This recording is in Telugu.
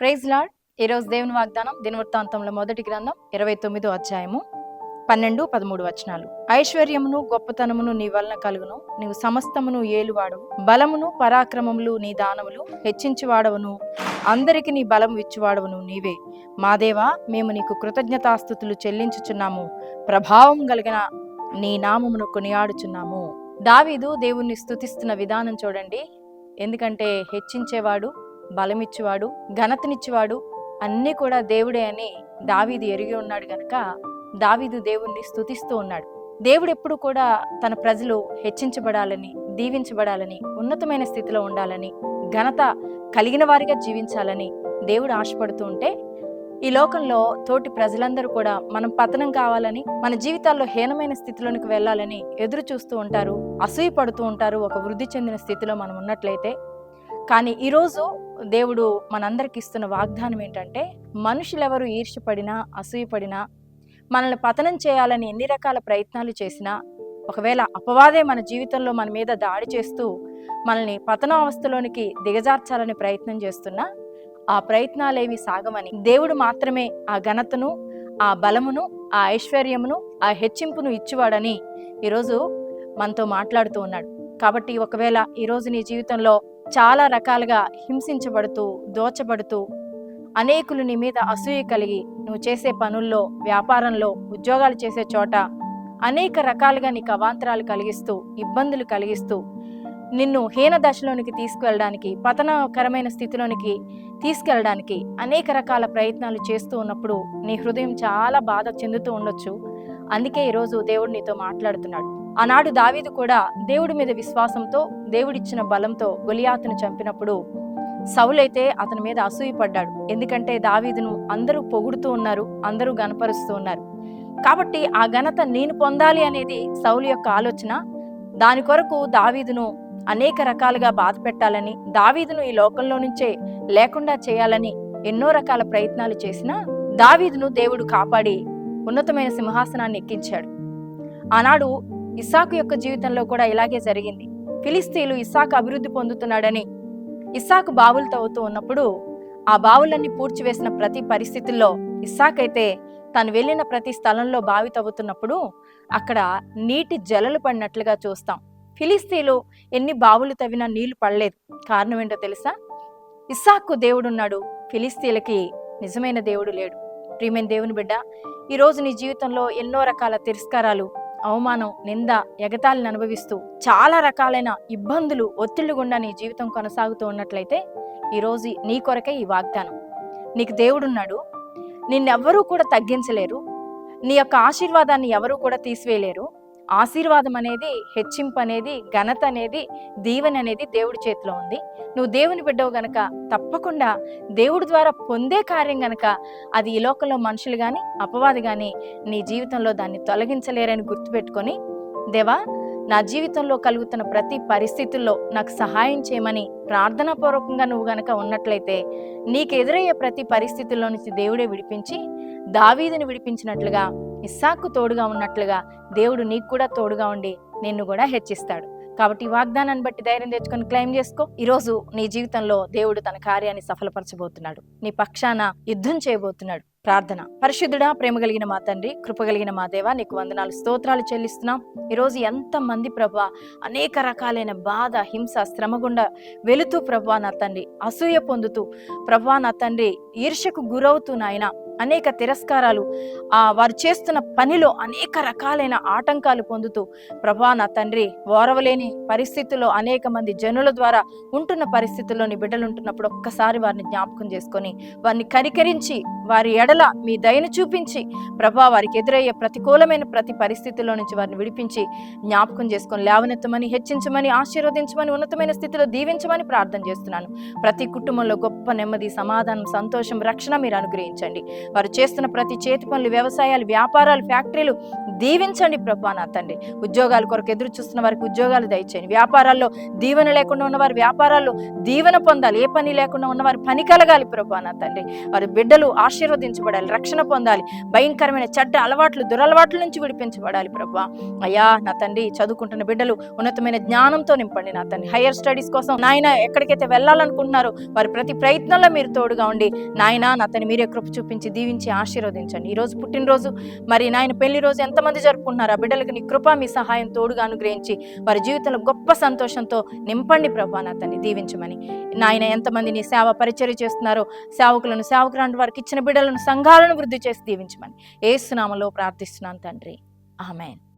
Praise lord. ఈరోజు దేవుని వాగ్దానం దినవృత్తాంతంలో మొదటి గ్రంథం ఇరవై తొమ్మిదో అధ్యాయము పన్నెండు పదమూడు వచనాలు. ఐశ్వర్యమును గొప్పతనమును నీ వలన కలుగును. నీవు సమస్తమును ఏలువాడు బలమును పరాక్రమములు నీ దానములు హెచ్చించువాడవును. అందరికి నీ బలం ఇచ్చువాడవును నీవే. మాదేవా మేము నీకు కృతజ్ఞతాస్థుతులు చెల్లించుచున్నాము. ప్రభావం కలిగిన నీ నామమును కొనియాడుచున్నాము. దావీదు దేవుణ్ణి స్థుతిస్తున్న విధానం చూడండి. ఎందుకంటే హెచ్చించేవాడు బలమిచ్చేవాడు ఘనతనిచ్చేవాడు అన్నీ కూడా దేవుడే అని దావీదు ఎరిగి ఉన్నాడు గనక దావీదు దేవుణ్ణి స్థుతిస్తూ ఉన్నాడు. దేవుడు ఎప్పుడు కూడా తన ప్రజలు హెచ్చించబడాలని దీవించబడాలని ఉన్నతమైన స్థితిలో ఉండాలని ఘనత కలిగిన వారిగా జీవించాలని దేవుడు ఆశపడుతూ ఉంటే ఈ లోకంలో తోటి ప్రజలందరూ కూడా మనం పతనం కావాలని మన జీవితాల్లో హీనమైన స్థితిలోనికి వెళ్ళాలని ఎదురు చూస్తూ ఉంటారు అసూయ పడుతూ ఉంటారు ఒక వృద్ధి చెందిన స్థితిలో మనం ఉన్నట్లయితే కానీ ఈరోజు దేవుడు మనందరికి ఇస్తున్న వాగ్దానం ఏంటంటే మనుషులెవరు ఈర్ష్యపడినా అసూయపడినా మనల్ని పతనం చేయాలని ఎన్ని రకాల ప్రయత్నాలు చేసినా ఒకవేళ అపవాదే మన జీవితంలో మన మీద దాడి చేస్తూ మనల్ని పతనావస్థలోనికి దిగజార్చాలని ప్రయత్నం చేస్తున్నా ఆ ప్రయత్నాలేవి సాగమని దేవుడు మాత్రమే ఆ ఘనతను ఆ బలమును ఆ ఐశ్వర్యమును ఆ హెచ్చింపును ఇచ్చువాడని ఈరోజు మనతో మాట్లాడుతూ ఉన్నాడు. కాబట్టి ఒకవేళ ఈరోజు నీ జీవితంలో చాలా రకాలుగా హింసించబడుతూ దోచబడుతూ అనేకులు నీ మీద అసూయ కలిగి నువ్వు చేసే పనుల్లో వ్యాపారంలో ఉద్యోగాలు చేసే చోట అనేక రకాలుగా నీకు అవాంతరాలు కలిగిస్తూ ఇబ్బందులు కలిగిస్తూ నిన్ను హీన దశలోనికి తీసుకువెళ్ళడానికి పతనకరమైన స్థితిలోనికి తీసుకెళ్ళడానికి అనేక రకాల ప్రయత్నాలు చేస్తూ ఉన్నప్పుడు నీ హృదయం చాలా బాధ చెందుతూ ఉండొచ్చు. అందుకే ఈరోజు దేవుడు నీతో మాట్లాడుతున్నాడు. ఆనాడు దావీదు కూడా దేవుడి మీద విశ్వాసంతో దేవుడిచ్చిన బలంతో గొలియాతును చంపినప్పుడు సౌలైతే అతని మీద అసూయపడ్డాడు. ఎందుకంటే దావీదును అందరూ పొగుడుతూ ఉన్నారు అందరూ గనపరుస్తూ ఉన్నారు. కాబట్టి ఆ ఘనత నేను పొందాలి అనేది సౌలు యొక్క ఆలోచన. దాని కొరకు దావీదును అనేక రకాలుగా బాధ పెట్టాలని దావీదును ఈ లోకంలో నుంచే లేకుండా చేయాలని ఎన్నో రకాల ప్రయత్నాలు చేసినా దావీదును దేవుడు కాపాడి ఉన్నతమైన సింహాసనాన్ని ఎక్కించాడు. ఆనాడు ఇస్సాకు యొక్క జీవితంలో కూడా ఇలాగే జరిగింది. ఫిలిస్తీన్లు ఇస్సాకు అభివృద్ధి పొందుతున్నాడని ఇస్సాకు బావులు తవ్వుతూ ఉన్నప్పుడు ఆ బావులన్నీ పూడ్చివేసిన ప్రతి పరిస్థితుల్లో ఇస్సాకైతే తను వెళ్ళిన ప్రతి స్థలంలో బావి తవ్వుతున్నప్పుడు అక్కడ నీటి జలలు పడినట్లుగా చూస్తాం. ఫిలిస్తీన్లు ఎన్ని బావులు తవ్వినా నీళ్ళు పడలేదు. కారణం ఏంటో తెలుసా? ఇస్సాకు దేవుడున్నాడు. ఫిలిస్తీన్లకి నిజమైన దేవుడు లేడు. ప్రియమైన దేవుని బిడ్డ ఈరోజు నీ జీవితంలో ఎన్నో రకాల తిరస్కారాలు అవమానం నింద ఎగతాళిని అనుభవిస్తూ చాలా రకాలైన ఇబ్బందులు ఒత్తిళ్ళు గుండా నీ జీవితం కొనసాగుతూ ఉన్నట్లయితే ఈరోజు నీ కొరకే ఈ వాగ్దానం. నీకు దేవుడున్నాడు. నిన్నెవ్వరూ కూడా తగ్గించలేరు. నీ యొక్క ఆశీర్వాదాన్ని ఎవరూ కూడా తీసివేయలేరు. ఆశీర్వాదం అనేది హెచ్చింపు అనేది ఘనత అనేది దీవెన అనేది దేవుడి చేతిలో ఉంది. నువ్వు దేవుని బిడ్డవు గనక తప్పకుండా దేవుడి ద్వారా పొందే కార్యం గనక అది ఈ లోకంలో మనుషులు కానీ అపవాది కానీ నీ జీవితంలో దాన్ని తొలగించలేరని గుర్తుపెట్టుకొని దేవా నా జీవితంలో కలుగుతున్న ప్రతి పరిస్థితుల్లో నాకు సహాయం చేయమని ప్రార్థనాపూర్వకంగా నువ్వు గనక ఉన్నట్లయితే నీకు ఎదురయ్యే ప్రతి పరిస్థితుల్లో నుంచి దేవుడే విడిపించి దావీదిని విడిపించినట్లుగా ఇస్సాకు తోడుగా ఉన్నట్లుగా దేవుడు నీకు కూడా తోడుగా ఉండి నిన్ను కూడా హెచ్చిస్తాడు. కాబట్టి వాగ్దానాన్ని బట్టి ధైర్యం తెచ్చుకొని క్లెయిమ్ చేసుకో. ఈరోజు నీ జీవితంలో దేవుడు తన కార్యాన్ని సఫలపరచబోతున్నాడు. నీ పక్షాన యుద్ధం చేయబోతున్నాడు. ప్రార్థన. పరిశుద్ధుడా ప్రేమ కలిగిన మా తండ్రి కృప కలిగిన మా దేవ నీకు వందనాలు స్తోత్రాలు చెల్లిస్తున్నాం. ఈరోజు ఎంతమంది ప్రభా అనేక రకాలైన బాధ హింస శ్రమ గుండా వెళుతూ ప్రభా నా తండ్రి అసూయ పొందుతూ ప్రభా నా తండ్రి ఈర్ష్యకు గురవుతూ నాయన అనేక తిరస్కారాలు ఆ వారు చేస్తున్న పనిలో అనేక రకాలైన ఆటంకాలు పొందుతూ ప్రభా నా తండ్రి ఓరవలేని పరిస్థితుల్లో అనేక మంది జనుల ద్వారా ఉంటున్న పరిస్థితుల్లోని బిడ్డలు ఉంటున్నప్పుడు ఒక్కసారి వారిని జ్ఞాపకం చేసుకొని వారిని కరికరించి వారి ఎడల మీ దయను చూపించి ప్రభా వారికి ఎదురయ్యే ప్రతికూలమైన ప్రతి పరిస్థితుల్లో నుంచి వారిని విడిపించి జ్ఞాపకం చేసుకొని లేవనెత్తమని హెచ్చించమని ఆశీర్వదించమని ఉన్నతమైన స్థితిలో దీవించమని ప్రార్థన చేస్తున్నాను. ప్రతి కుటుంబంలో గొప్ప నెమ్మది సమాధానం సంతోషం రక్షణ మీరు అనుగ్రహించండి. వారు చేస్తున్న ప్రతి చేతి పనులు వ్యవసాయాలు వ్యాపారాలు ఫ్యాక్టరీలు దీవించండి ప్రభా నా తండ్రి. ఉద్యోగాల కొరకు ఎదురు చూస్తున్న వారికి ఉద్యోగాలు దయచేయండి. వ్యాపారాల్లో దీవెన లేకుండా ఉన్నవారు వ్యాపారాల్లో దీవెన పొందాలి. ఏ పని లేకుండా ఉన్నవారు పని కలగాలి ప్రభా నా తండ్రి. వారి బిడ్డలు ఆశీర్వదించబడాలి రక్షణ పొందాలి. భయంకరమైన చెడ్డ అలవాట్లు దురలవాట్ల నుంచి విడిపించబడాలి ప్రభా. అయ్యా నా తండ్రి చదువుకుంటున్న బిడ్డలు ఉన్నతమైన జ్ఞానంతో నింపండి నా తండ్రి. హైయర్ స్టడీస్ కోసం నాయన ఎక్కడికైతే వెళ్ళాలనుకుంటున్నారో వారి ప్రతి ప్రయత్నంలో మీరు తోడుగా ఉండి నాయన నా తండ్రి మీరే కృప చూపించి దీవించి ఆశీర్వదించండి. ఈరోజు పుట్టినరోజు మరి నాయన పెళ్ళి రోజు ఎంతమంది జరుపుకుంటున్నారు? ఆ బిడ్డలకు నీ కృప మీ సహాయం తోడుగా అనుగ్రహించి వారి జీవితంలో గొప్ప సంతోషంతో నింపండి ప్రభా నా దీవించమని. నాయన ఎంతమంది నీ సేవ పరిచర్య చేస్తున్నారో సేవకులను సేవకురాని వారికి ఇచ్చిన బిడ్డలను సంఘాలను వృద్ధి చేసి దీవించమని. ఏసునామలో ప్రార్థిస్తున్నాను తండ్రి. ఆమెన్.